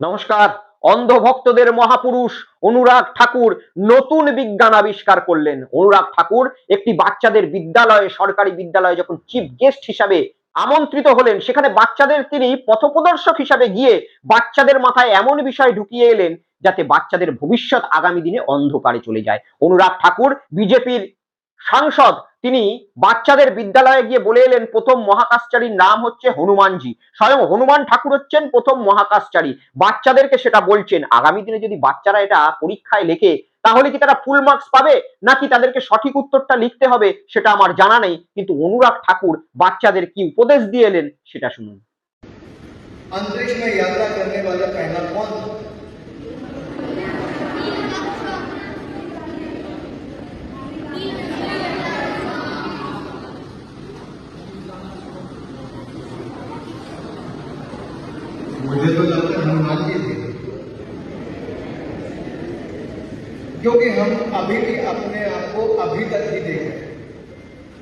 নমস্কার। অন্ধভক্তদের মহাপুরুষ অনুরাগ ঠাকুর নতুন বিজ্ঞান আবিষ্কার করলেন। অনুরাগ ঠাকুর একটি বাচ্চাদের বিদ্যালয়ে, সরকারি বিদ্যালয়ে যখন চিফ গেস্ট হিসাবে আমন্ত্রিত হলেন, সেখানে বাচ্চাদের তিনি পথপ্রদর্শক হিসাবে গিয়ে বাচ্চাদের মাথায় এমন বিষয় ঢুকিয়ে এলেন যাতে বাচ্চাদের ভবিষ্যৎ আগামী দিনে অন্ধকারে চলে যায়। অনুরাগ ঠাকুর বিজেপির সাংসদ তিনি বাচ্চাদের বিদ্যালয়ে গিয়ে বলে এলেন প্রথম মহাকাশচারীর নাম হচ্ছে হনুমানজি স্বয়ং হনুমান ঠাকুর হচ্ছেন প্রথম মহাকাশচারী বাচ্চাদেরকে সেটা বলছেন আগামী দিনে যদি বাচ্চারা এটা পরীক্ষায় লেখে তাহলে কি তারা ফুল মার্কস পাবে নাকি তাদেরকে সঠিক উত্তরটা লিখতে হবে সেটা আমার জানা নেই কিন্তু অনুরাগ ঠাকুর বাচ্চাদের কি উপদেশ দিয়ে এলেন সেটা শুনুন अंतरिक्ष में यात्रा क्योंकि हम अभी भी अपने आप को अभी तक ही देख रहे हैं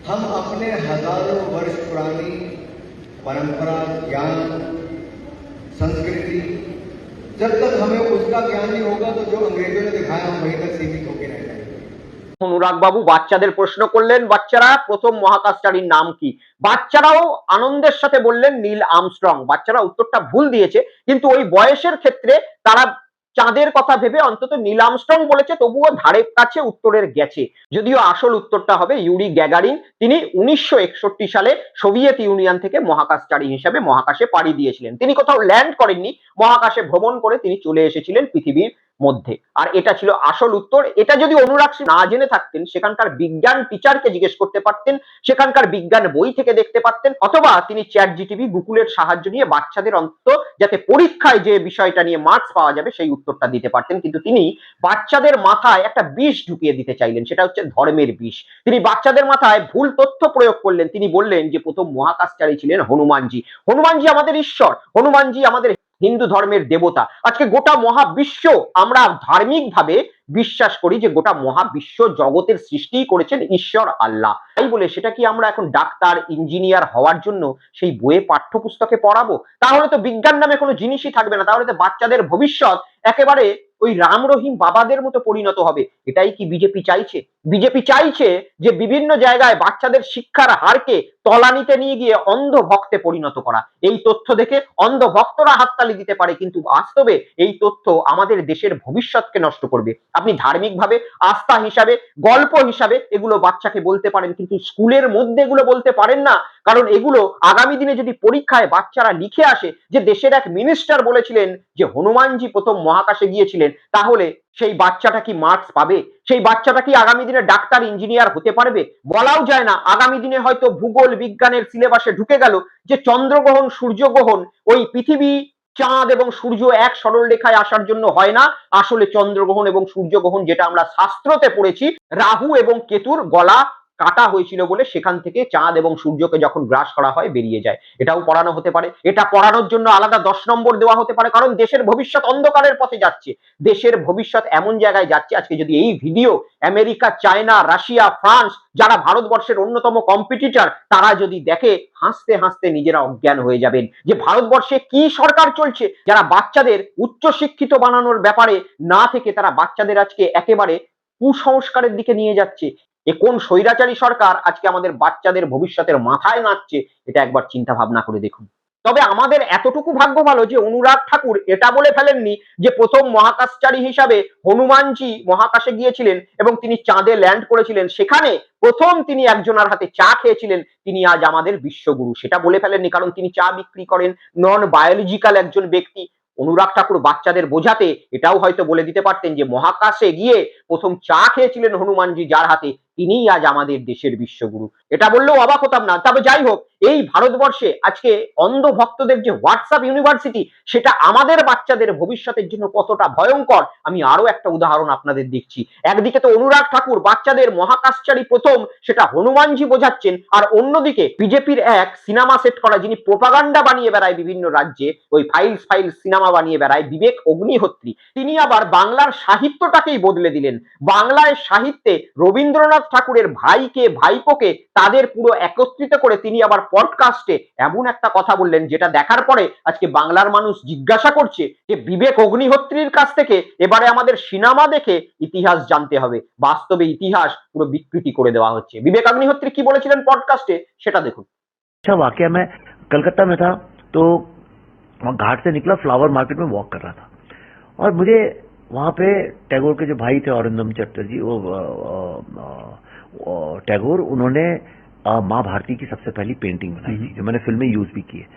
हम अपने हजारों वर्ष पुरानी परंपरा ज्ञान संस्कृति जब तक हमें उसका ज्ञान नहीं होगा तो जो अंग्रेजों ने दिखाया हम वहीं तक सीमित होकर रह जाएंगे অনুরাগ বাবু বাচ্চাদের প্রশ্ন করলেন বাচ্চারা প্রথম মহাকাশচারীর নাম কি বাচ্চারাও আনন্দের সাথে বললেন নীল আমস্ট্রং বাচ্চারা উত্তরটা ভুল দিয়েছে কিন্তু ওই বয়সের ক্ষেত্রে তারা চাঁদের কথা ভেবে অন্তত নীলামস্ট্রং বলেছে, তবুও ধারে কাছে উত্তরের গেছে। যদিও আসল উত্তরটা হবে ইউরি গ্যাগারিন, তিনি উনিশশো একষট্টি সালে সোভিয়েত ইউনিয়ন থেকে মহাকাশচারী হিসাবে মহাকাশে পাড়ি দিয়েছিলেন। তিনি কোথাও ল্যান্ড করেননি, মহাকাশে ভ্রমণ করে তিনি চলে এসেছিলেন পৃথিবীর মধ্যে। আর এটা ছিল আসল উত্তর। এটা যদি অনুরাগ সিং না জেনে থাকতেন, সেখানকার বিজ্ঞান টিচারকে জিজ্ঞেস করতে পারতেন, সেখানকার বিজ্ঞান বই থেকে দেখতে পারতেন, অথবা তিনি চ্যাট জিটিভি গুগলের সাহায্য নিয়ে বাচ্চাদের অন্তত যাতে পরীক্ষায় যে বিষয়টা নিয়ে মার্কস পাওয়া যাবে, সেই উত্তরটা দিতে পারতেন। কিন্তু তিনি বাচ্চাদের মাথায় একটা বিষ ঢুকিয়ে দিতে চাইলেন, সেটা হচ্ছে ধর্মের বিষ। তিনি বাচ্চাদের মাথায় ভুল তথ্য প্রয়োগ করলেন। তিনি বললেন যে, প্রথম মহাকাশচারী ছিলেন হনুমানজি। হনুমানজি আমাদের ঈশ্বর। হনুমানজি আমাদের হিন্দু ধর্মের দেবতা। আজকে গোটা মহাবিশ্ব আমরা ধার্মিক ভাবে বিশ্বাস করি যে গোটা মহাবিশ্ব জগতের সৃষ্টি করেছেন ঈশ্বর আল্লাহ। তাই বলে সেটা কি আমরা এখন ডাক্তার, ইঞ্জিনিয়ার হওয়ার জন্য সেই বইয়ে পাঠ্যপুস্তকে পড়াবো? তাহলে তো বিজ্ঞান নামে কোনো জিনিসই থাকবে না। তাহলে তো বাচ্চাদের ভবিষ্যৎ একেবারে ওই রাম রহিম বাবাদের মতো পরিণত হবে। এটাই কি বিজেপি চাইছে? বিজেপি চাইছে যে বিভিন্ন জায়গায় বাচ্চাদের শিক্ষার হারকে তলানিতে নিয়ে গিয়ে অন্ধ ভক্তে পরিণত করা। এই তথ্য দেখে অন্ধ ভক্তরা হাততালি দিতে পারে, কিন্তু বাস্তবে এই তথ্য আমাদের দেশের ভবিষ্যৎকে নষ্ট করবে। আপনি ধার্মিকভাবে, আস্থা হিসাবে, গল্প হিসাবে এগুলো বাচ্চাকে বলতে পারেন, কিন্তু স্কুলের মধ্যে এগুলো বলতে পারেন না। কারণ এগুলো আগামী দিনে যদি পরীক্ষায় বাচ্চারা লিখে আসে, যে দেশের এক মিনিস্টার বলেছিলেন যে, হনুমানজি প্রথম মহাকাশে গিয়েছিলেন, তাহলে সেই বাচ্চাটা কি মার্কস পাবে? সেই বাচ্চাটা কি আগামী দিনে ডাক্তার ইঞ্জিনিয়ার হতে পারবে? বলাও যায় না, আগামী দিনে হয়তো ভূগোল, বিজ্ঞানের সিলেবাসে ঢুকে গেল যে চন্দ্রগ্রহণ, সূর্যগ্রহণ ওই পৃথিবী চাঁদ এবং সূর্য এক সরল রেখায় আসার জন্য হয় না। আসলে চন্দ্রগ্রহণ এবং সূর্যগ্রহণ যেটা আমরা শাস্ত্রতে পড়েছি, রাহু এবং কেতুর গলা কাটা হয়েছিল বলে সেখান থেকে চাঁদ এবং সূর্যকে যখন গ্রাস করা হয় বেরিয়ে যায়। এটাও পড়ানো হতে পারে। এটা পড়ানোর জন্য আলাদা দশ নম্বর দেওয়া হতে পারে, কারণ দেশের ভবিষ্যৎ অন্ধকারের পথে যাচ্ছে। দেশের ভবিষ্যৎ এমন জায়গায় যাচ্ছে, আজকে যদি এই video America, China, Russia, France, যারা ভারতবর্ষের অন্যতম কম্পিটিটর তারা যদি দেখে, হাসতে হাসতে নিজেরা অজ্ঞান হয়ে যাবেন। যে ভারতবর্ষে কি সরকার চলছে, যারা বাচ্চাদের উচ্চশিক্ষিত বানানোর ব্যাপারে না থেকে তারা বাচ্চাদের আজকে একেবারে কুসংস্কারের দিকে নিয়ে যাচ্ছে। এ কোন স্বৈরাচারী সরকার আজকে আমাদের বাচ্চাদের ভবিষ্যতের মাথায় নাচছে, এটা একবার চিন্তা ভাবনা করে দেখুন। তবে আমাদের এতটুকু ভাগ্য ভালো যে অনুরাগ ঠাকুর এটা বলে ফেলেননি যে প্রথম মহাকাশচারী হিসাবে হনুমানজি মহাকাশে গিয়েছিলেন এবং তিনি চাঁদে ল্যান্ড করেছিলেন। সেখানে প্রথম তিনি একজনের হাতে চা খেয়েছিলেন, তিনি আজ আমাদের বিশ্বগুরু। সেটা বলে ফেলেননি কারণ তিনি চা বিক্রি করেন নন বায়োলজিক্যাল একজন ব্যক্তি। অনুরাগ ঠাকুর বাচ্চাদের বোঝাতে এটাও হয়তো বলে দিতে পারতেন যে মহাকাশে গিয়ে প্রথম চা খেয়েছিলেন হনুমানজি যার হাতে তিনিই আজ আমাদের দেশের বিশ্বগুরু। এটা বললেও অবাক হতাম না। তবে যাই হোক এই ভারতবর্ষে আজকে অন্ধ ভক্তদের যে হোয়াটসঅ্যাপ ইউনিভার্সিটি, সেটা আমাদের বাচ্চাদের ভবিষ্যতের জন্য কতটা ভয়ঙ্কর, আমি আরও একটা উদাহরণ আপনাদের দিচ্ছি একদিকে তো অনুরাগ ঠাকুর, বাচ্চাদের মহাকাশচারী প্রথম, সেটা হনুমানজি বোঝাচ্ছেন, আর অন্যদিকে বিজেপির এক সিনেমা সেট করা, যিনি প্রোপাগান্ডা বানিয়ে বেড়ায় বিভিন্ন রাজ্যে, ওই ফাইলস ফাইল সিনেমা বানিয়ে বেড়ায়, বিবেক অগ্নিহোত্রী। তিনি আবার বাংলার সাহিত্যটাকেই বদলে দিলেন। বাংলায় সাহিত্যে রবীন্দ্রনাথ ঠাকুরের ভাইকে, ভাইপোকে তাদের পুরো একত্রিত করে তিনি আবার পডকাস্টে এমন একটা কথা বললেন যেটা দেখার পরে আজকে বাংলার মানুষ জিজ্ঞাসা করছে যে বিবেক অগ্নিহোত্রীর কাছ থেকে এবারে আমাদের সিনেমা দেখে ইতিহাস জানতে হবে বাস্তবে ইতিহাস পুরো বিকৃতি করে দেওয়া হচ্ছে বিবেক অগ্নিহোত্রী কি বলেছিলেন পডকাস্টে সেটা দেখুন अच्छा वाकया मैं कलकत्ता में था तो वहाँ घाट से निकला फ्लावर मार्केट में वॉक कर रहा था और मुझे वहाँ पे टैगोर के जो भाई थे औरंदम चटर्जी वो अ, अ, अ, टैगोर उन्होंने अ, माँ भारती की सबसे पहली पेंटिंग बनाई थी जो मैंने फिल्म में यूज भी की है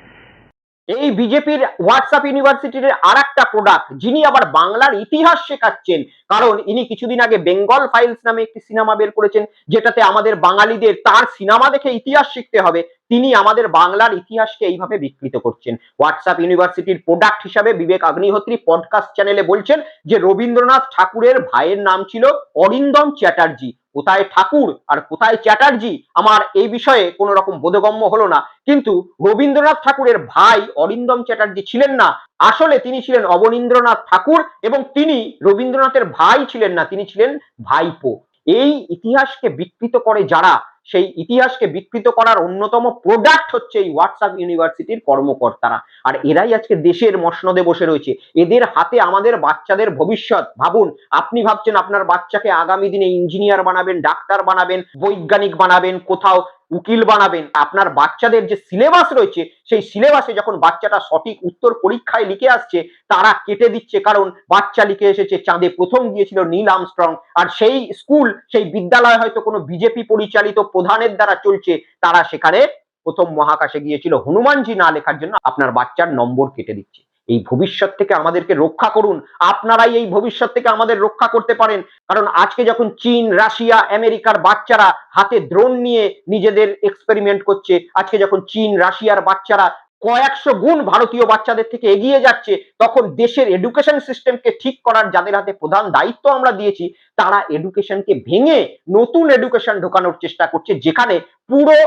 এই বিজেপির হোয়াটসঅ্যাপ ইউনিভার্সিটির আর একটা প্রোডাক্ট যিনি আবার বাংলার ইতিহাস শেখাচ্ছেন কারণ ইনি কিছুদিন আগে বেঙ্গল ফাইলস নামে একটি সিনেমা বের করেছেন, যেটাতে আমাদের বাঙালিদের তার সিনেমা দেখে ইতিহাস শিখতে হবে। তিনি আমাদের বাংলার ইতিহাসকে এইভাবে বিকৃত করছেন। হোয়াটসঅ্যাপ ইউনিভার্সিটির প্রোডাক্ট হিসাবে বিবেক অগ্নিহোত্রী পডকাস্ট চ্যানেলে বলছেন যে, রবীন্দ্রনাথ ঠাকুরের ভাইয়ের নাম ছিল অরিন্দম চ্যাটার্জি। কোথায় ঠাকুর আর কোথায় চ্যাটার্জি? আমার এই বিষয়ে কোনো রকম বোধগম্য হলো না। কিন্তু রবীন্দ্রনাথ ঠাকুরের ভাই অরিন্দম চ্যাটার্জি ছিলেন না। আসলে তিনি ছিলেন অবনীন্দ্রনাথ ঠাকুর এবং তিনি রবীন্দ্রনাথের ভাই ছিলেন না, তিনি ছিলেন ভাইপো। এই ইতিহাসকে বিকৃত করে যারা, সেই ইতিহাসকে বিকৃত করার অন্যতম প্রোডাক্ট হচ্ছে এই হোয়াটসঅ্যাপ ইউনিভার্সিটির কর্মকর্তারা। আর এরাই আজকে দেশের মসনদে বসে রয়েছে। এদের হাতে আমাদের বাচ্চাদের ভবিষ্যৎ। ভাবুন, আপনি ভাবছেন আপনার বাচ্চাকে আগামী দিনে ইঞ্জিনিয়ার বানাবেন, ডাক্তার বানাবেন, বৈজ্ঞানিক বানাবেন, কোথাও উকিল বানাবেন। আপনার বাচ্চাদের যে সিলেবাস রয়েছে, সেই সিলেবাসে যখন বাচ্চাটা সঠিক উত্তর পরীক্ষায় লিখে আসছে, তারা কেটে দিচ্ছে। কারণ বাচ্চা লিখে এসেছে, চাঁদে প্রথম গিয়েছিল নীল আমস্ট্রং। আর সেই স্কুল, সেই বিদ্যালয় হয়তো কোনো বিজেপি পরিচালিত প্রধানের দ্বারা চলছে। তারা সেখানে প্রথম মহাকাশে গিয়েছিল। হনুমানজি না লেখার জন্য আপনার বাচ্চার নম্বর কেটে দিচ্ছে। এই ভবিষ্যৎ থেকে আমাদেরকে রক্ষা করুন। আপনারাই এই ভবিষ্যৎ থেকে আমাদের রক্ষা করতে পারেন। কারণ আজকে যখন চীন, রাশিয়া, আমেরিকার বাচ্চারা হাতে ড্রোন নিয়ে নিজেদের এক্সপেরিমেন্ট করছে, আজকে যখন চীন, রাশিয়ার বাচ্চারা কয়েকশো গুণ ভারতীয় বাচ্চাদের থেকে এগিয়ে যাচ্ছে, তখন দেশের এডুকেশন সিস্টেমকে ঠিক করার যাদের হাতে প্রধান দায়িত্ব আমরা দিয়েছি, তারা এডুকেশনকে ভেঙে নতুন এডুকেশন ঢোকানোর চেষ্টা করছে, যেখানে পুরো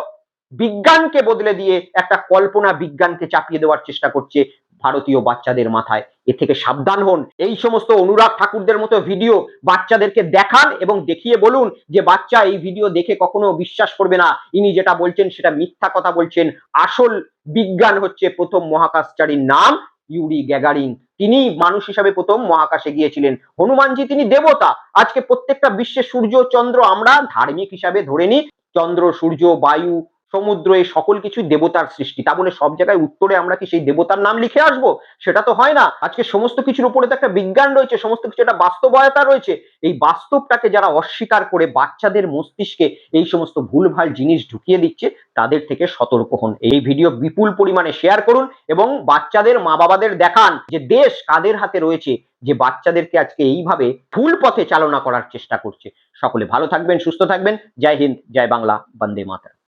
বিজ্ঞানকে বদলে দিয়ে একটা কল্পনা বিজ্ঞানকে চাপিয়ে দেওয়ার চেষ্টা করছে। ভারতীয় বাচ্চাদের মাথায়। এ থেকে সাবধান হন। এই সমস্ত অনুরাগ ঠাকুরদের মতো ভিডিও বাচ্চাদেরকে দেখান এবং দেখিয়ে বলুন যে বাচ্চা এই ভিডিও দেখে কখনো বিশ্বাস করবে না। ইনি যেটা বলছেন সেটা মিথ্যা কথা বলছেন। আসল বিজ্ঞান হচ্ছে প্রথম মহাকাশচারীর নাম ইউরি গ্যাগারিন। তিনি মানুষ হিসাবে প্রথম মহাকাশে গিয়েছিলেন। হনুমানজি তিনি দেবতা। আজকে প্রত্যেকটা বিশ্বে সূর্য, চন্দ্র আমরা ধার্মিক হিসাবে ধরে নিই। চন্দ্র, সূর্য, বায়ু সমুদ্র, এই সকল কিছু দেবতার সৃষ্টি। তা বলে সব জায়গায় উত্তরে আমরা কি সেই দেবতার নাম লিখে আসব? সেটা তো হয় না। আজকে সমস্ত কিছুর উপরে তো একটা বিজ্ঞান রয়েছে, সমস্ত কিছু একটা বাস্তবতা রয়েছে। এই বাস্তবটাকে যারা অস্বীকার করে বাচ্চাদের মস্তিষ্কে এই সমস্ত ভুলভাল জিনিস ঢুকিয়ে দিচ্ছে, তাদের থেকে সতর্ক হন। এই ভিডিও বিপুল পরিমাণে শেয়ার করুন এবং বাচ্চাদের মা বাবাদের দেখান যে দেশ কাদের হাতে রয়েছে, যে বাচ্চাদেরকে আজকে এইভাবে ভুল পথে চালনা করার চেষ্টা করছে। সকলে ভালো থাকবেন, সুস্থ থাকবেন। জয় হিন্দ, জয় বাংলা, বন্দে মাতরম।